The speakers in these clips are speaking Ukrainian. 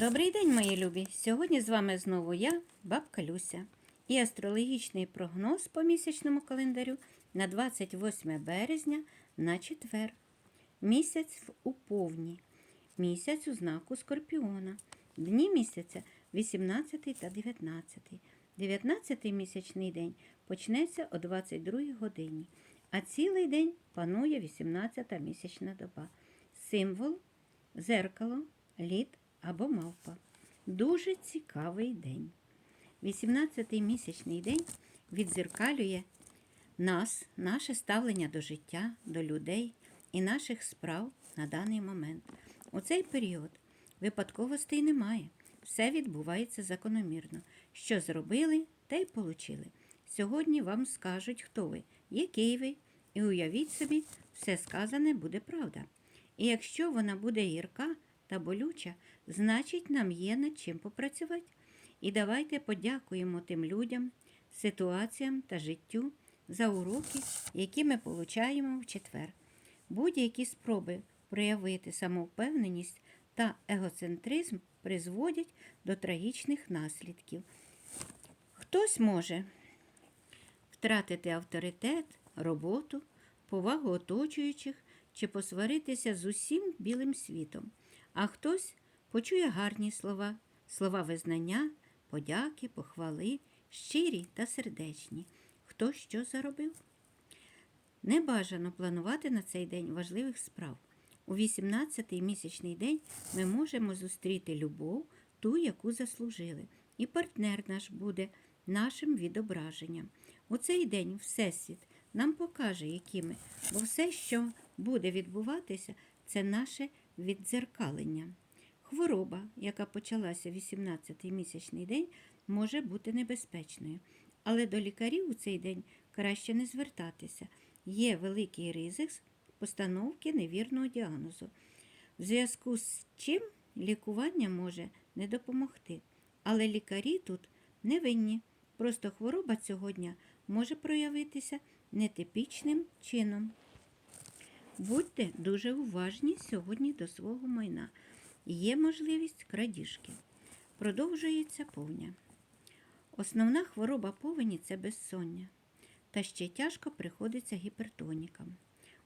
Добрий день, мої любі! Сьогодні з вами знову я, бабка Люся, і астрологічний прогноз по місячному календарю на 28 березня на четвер. Місяць в уповні. Місяць у знаку Скорпіона. Дні місяця 18 та 19. 19 місячний день почнеться о 22 годині, а цілий день панує 18 місячна доба. Символ зеркало, лід або мавпа. Дуже цікавий день. 18-й місячний день відзеркалює нас, наше ставлення до життя, до людей і наших справ на даний момент. У цей період випадковостей немає. Все відбувається закономірно. Що зробили, те й получили. Сьогодні вам скажуть, хто ви, який ви, і уявіть собі, все сказане буде правда. І якщо вона буде гірка та болюча, значить нам є над чим попрацювати. І давайте подякуємо тим людям, ситуаціям та життю за уроки, які ми получаємо в четвер. Будь-які спроби проявити самовпевненість та егоцентризм призводять до трагічних наслідків. Хтось може втратити авторитет, роботу, повагу оточуючих чи посваритися з усім білим світом, а хтось почує гарні слова, слова визнання, подяки, похвали, щирі та сердечні. Хто що заробив? Не бажано планувати на цей день важливих справ. У 18-й місячний день ми можемо зустріти любов, ту, яку заслужили, і партнер наш буде нашим відображенням. У цей день Всесвіт нам покаже, які ми, бо все, що буде відбуватися, це наше віддзеркалення. Хвороба, яка почалася 18-й місячний день, може бути небезпечною, але до лікарів у цей день краще не звертатися. Є великий ризик постановки невірного діагнозу, в зв'язку з чим лікування може не допомогти. Але лікарі тут не винні. Просто хвороба цього дня може проявитися нетипічним чином. Будьте дуже уважні сьогодні до свого майна. Є можливість крадіжки. Продовжується повня. Основна хвороба повені це безсоння. Та ще тяжко приходиться гіпертонікам.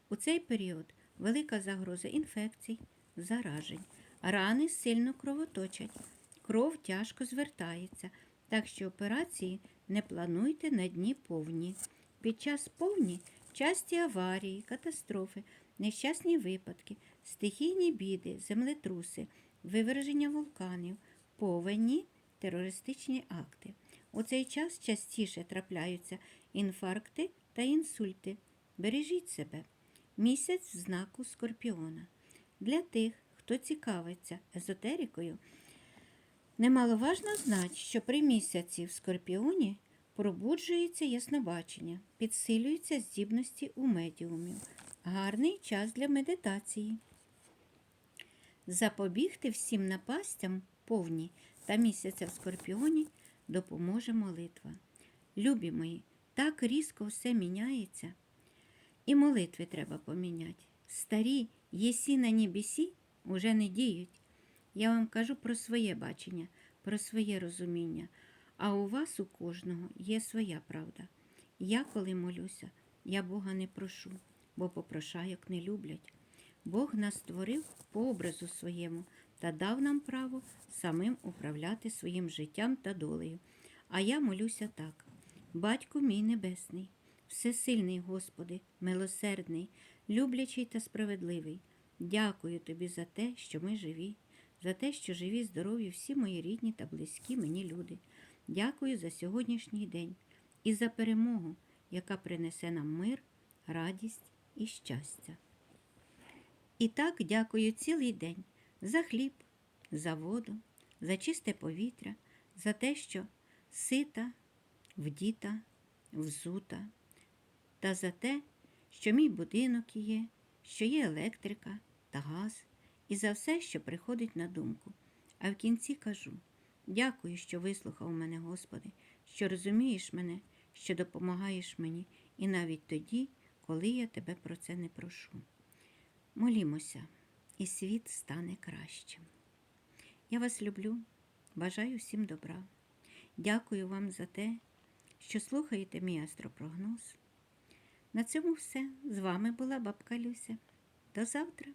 У цей період велика загроза інфекцій, заражень, рани сильно кровоточать, кров тяжко звертається, так що операції не плануйте на дні повні. Під час повні часті аварії, катастрофи, нещасні випадки, стихійні біди, землетруси, виверження вулканів, повені, терористичні акти. У цей час частіше трапляються інфаркти та інсульти. Бережіть себе. Місяць в знаку Скорпіона. Для тих, хто цікавиться езотерикою, немаловажно знати, що при місяці в Скорпіоні пробуджується яснобачення, підсилюються здібності у медіумів. Гарний час для медитації. Запобігти всім напастям повні та місяця в Скорпіоні допоможе молитва. Любі мої, так різко все міняється. І молитви треба поміняти. Старі єсі на небесі уже не діють. Я вам кажу про своє бачення, про своє розуміння. А у вас у кожного є своя правда. Я, коли молюся, я Бога не прошу, бо попрошайок не люблять. Бог нас створив по образу своєму та дав нам право самим управляти своїм життям та долею. А я молюся так: Батько мій Небесний, всесильний Господи, милосердний, люблячий та справедливий. Дякую Тобі за те, що ми живі, за те, що живі, здорові всі мої рідні та близькі мені люди. Дякую за сьогоднішній день і за перемогу, яка принесе нам мир, радість і щастя. І так дякую цілий день за хліб, за воду, за чисте повітря, за те, що сита, вдіта, взута, та за те, що мій будинок є, що є електрика та газ, і за все, що приходить на думку. А в кінці кажу дякую, що вислухав мене, Господи, що розумієш мене, що допомагаєш мені, і навіть тоді, коли я тебе про це не прошу. Молімося, і світ стане кращим. Я вас люблю, бажаю всім добра. Дякую вам за те, що слухаєте мій астропрогноз. На цьому все. З вами була бабка Люся. До завтра!